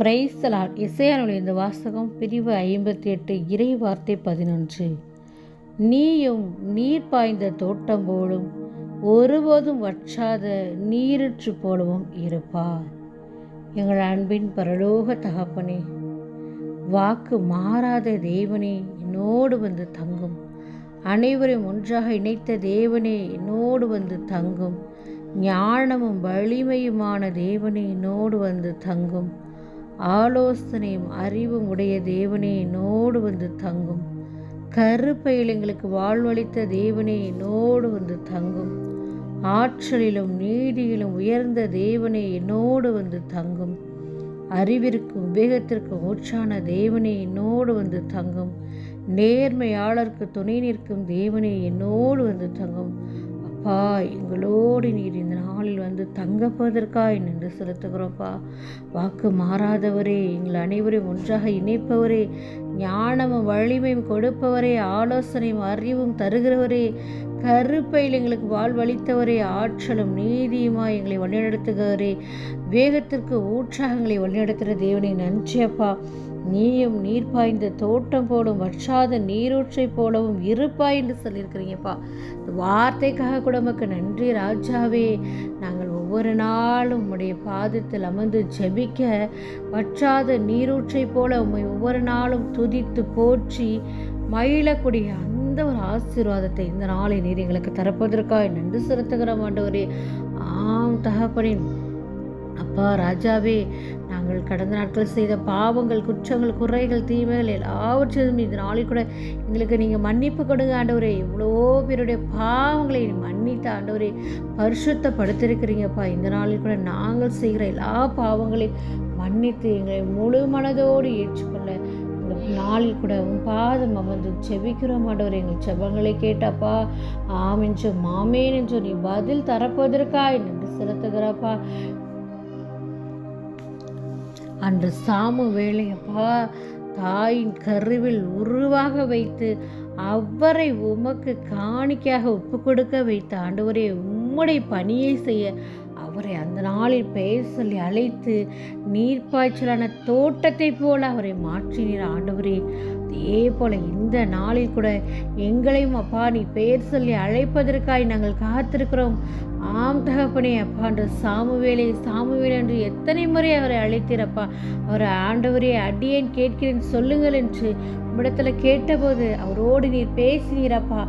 பிரைஸ்தலால் இசையானுடைய இந்த வாசகம் பிரிவு ஐம்பத்தி எட்டு இறை வார்த்தை பதினொன்று. நீயும் நீர் பாய்ந்த தோட்டம் போலும் ஒருபோதும் வற்றாத நீரற்று போலவும் இருப்பார். எங்கள் அன்பின் பரலோக தகப்பனே வாக்கு மாறாத தேவனே என்னோடு வந்து தங்கும். அனைவரையும் ஒன்றாக இணைத்த தேவனே என்னோடு வந்து தங்கும். ஞானமும் வலிமையுமான தேவனே என்னோடு வந்து தங்கும். ஆலோசனையும் அறிவும் உடைய தேவனே என்னோடு வந்து தங்கும். கருப்பையில் எங்களுக்கு வாழ்வளித்த தேவனே என்னோடு வந்து தங்கும். ஆற்றலிலும் நீதியிலும் உயர்ந்த தேவனே என்னோடு வந்து தங்கும். அறிவிற்கும் விவேகத்திற்கும் ஊற்றான தேவனே என்னோடு வந்து தங்கும். நேர்மையாளருக்கு துணை நிற்கும் தேவனே என்னோடு வந்து தங்கும். அப்பா எங்களோடு நீர் இந்த நாளில் வந்து தங்கப்பதற்காய் நின்று செலுத்துகிறோப்பா வாக்கு மாறாதவரே எங்கள் அனைவரையும் ஒன்றாக இணைப்பவரே ஞானமும் வலிமையும் கொடுப்பவரே ஆலோசனையும் அறிவும் தருகிறவரே கருப்பையில் எங்களுக்கு வாழ்வளித்தவரே ஆற்றலும் நீதியுமாய் எங்களை வழிநடத்துகிறவரே வேகத்திற்கு ஊற்றாகங்களை வழிநடத்துகிற தேவனை நன்றியப்பா நீயும் நீர் பாய்ந்த தோட்டம் போலும் வற்றாத நீரூற்றை போலவும் இருப்பாய் என்று சொல்லியிருக்கிறீங்கப்பா. இந்த வார்த்தைக்காக கூட நமக்கு நன்றி ராஜாவே. நாங்கள் ஒவ்வொரு நாளும் உம்முடைய பாதத்தில் அமர்ந்து ஜெபிக்க வற்றாத நீரூற்றை போல உம்மை ஒவ்வொரு நாளும் துதித்து போற்றி மயிலக்கூடிய அந்த ஒரு ஆசீர்வாதத்தை இந்த நாளை நீர் எங்களுக்கு தரப்பதற்காக நன்றி செலுத்துகிற ஆண்டவரே. ஆம் தகப்பனின் அப்பா ராஜாவே நாங்கள் கடந்த நாட்கள் செய்த பாவங்கள் குற்றங்கள் குறைகள் தீமைகள் எல்லாவற்றிலும் இந்த நாளில் கூட எங்களுக்கு நீங்கள் மன்னிப்பு கொடுங்க ஆண்டவரே. இவ்வளோ பேருடைய பாவங்களை மன்னித்த ஆண்டவரே பரிசுத்தப்படுத்திருக்கிறீங்கப்பா இந்த நாளில் கூட நாங்கள் செய்கிற எல்லா பாவங்களையும் மன்னித்து எங்களை முழு மனதோடு ஏற்றுக்கொள்ள நாளில் கூட உன் பாதம் அமர்ந்து செபிக்கிறோம் ஆண்டவர். எங்கள் செபங்களை கேட்டாப்பா. ஆம் மாமேன் என்று நீ பதில் தரப்போவதற்காய் நன்றி செலுத்துகிறப்பா. அன்று சாமு வேலையப்பா தாயின் கருவில் உருவாக வைத்து அவரை உமக்கு காணிக்கையாக ஒப்பு கொடுக்க வைத்த ஆண்டவரே உம்முடைய பணியை செய்ய அவரை அந்த நாளில் பெயர் சொல்லி அழைத்து நீர்ப்பாய்ச்சலான தோட்டத்தை போல அவரை மாற்றினீர் ஆண்டவரே. அதே போல இந்த நாளில் கூட எங்களையும் அப்பா நீ பெயர் சொல்லி அழைப்பதற்காய் நாங்கள் காத்திருக்கிறோம். ஆம் தகப்பனே அப்பா என்று சாமுவேலை சாமுவேல் என்று எத்தனை முறை அவரை அழைத்தீரப்பா அவரை ஆண்டவரே அடியேன் கேட்கிறேன் சொல்லுங்கள் என்று உம்மிடத்தில் கேட்டபோது அவரோடு நீர் பேசினீரப்பா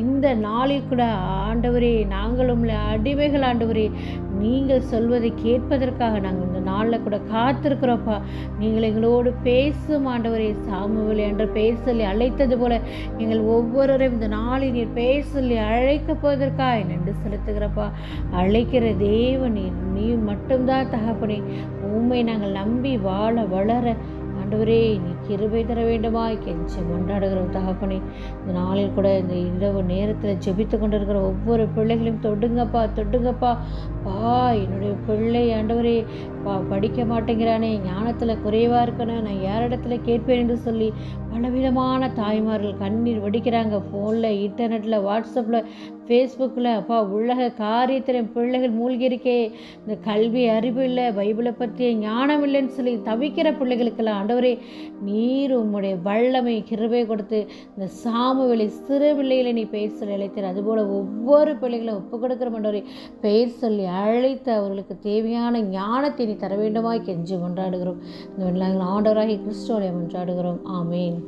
இந்த நாளில் கூட ஆண்டவரே நாங்கள் உங்களை அடிமைகள் ஆண்டவரே நீங்கள் சொல்வதை கேட்பதற்காக நாங்கள் இந்த நாளில் கூட காத்திருக்கிறோப்பா நீங்கள் எங்களோடு பேசும் ஆண்டவரே சாமுவில் என்று பேசலி அழைத்தது போல நீங்கள் ஒவ்வொருவரையும் இந்த நாளில் நீர் பேசலி அழைக்க போவதற்காக நன்றி செலுத்துகிறப்பா. அழைக்கிற தேவன் நீ நீ மட்டும்தான் தகப்பனே. உண்மை நாங்கள் நம்பி வாழ வளர ஆண்டவரே நீ கிருபை தர வேண்டுமாய் கெஞ்சி கொண்டாடுகிறோம் தகப்பனே இந்த நாளில் கூட இந்த இரவு நேரத்தில் ஜெபித்து கொண்டிருக்கிற ஒவ்வொரு பிள்ளைகளையும் தொடுங்கப்பா தொடுங்கப்பா. பா என்னுடைய பிள்ளை ஆண்டவரே பா படிக்க மாட்டேங்கிறானே ஞானத்தில் குறைவாக இருக்கணும் நான் யாரிடத்துல கேட்பேன் என்று சொல்லி பலவிதமான தாய்மார்கள் கண்ணீர் வடிக்கிறாங்க. ஃபோனில் இன்டர்நெட்டில் வாட்ஸ்அப்பில் ஃபேஸ்புக்கில் அப்பா உலக காரியத்தில் பிள்ளைகள் மூழ்கி இருக்கே இந்த கல்வி அறிவு இல்லை பைபிளை பற்றிய ஞானம் இல்லைன்னு சொல்லி தவிக்கிற பிள்ளைகளுக்கெல்லாம் ஆண்டவரே நீ நீர் உம்முடைய வல்லமை கிருபை கொடுத்து இந்த சாமுவெளி சிறு பிள்ளைகளை நீ பெயர் சொல்லி அழைத்தார். அதுபோல் ஒவ்வொரு பிள்ளைகளும் ஒப்பு கொடுக்குற மண்டோரை பெயர் சொல்லி அழைத்து அவர்களுக்கு தேவையான ஞானத்தை நீ தர வேண்டுமாய் கெஞ்சி கொண்டாடுகிறோம். இந்த ஆண்டவராகி கிறிஸ்துவோடைய கொண்டாடுகிறோம் ஆமேன்.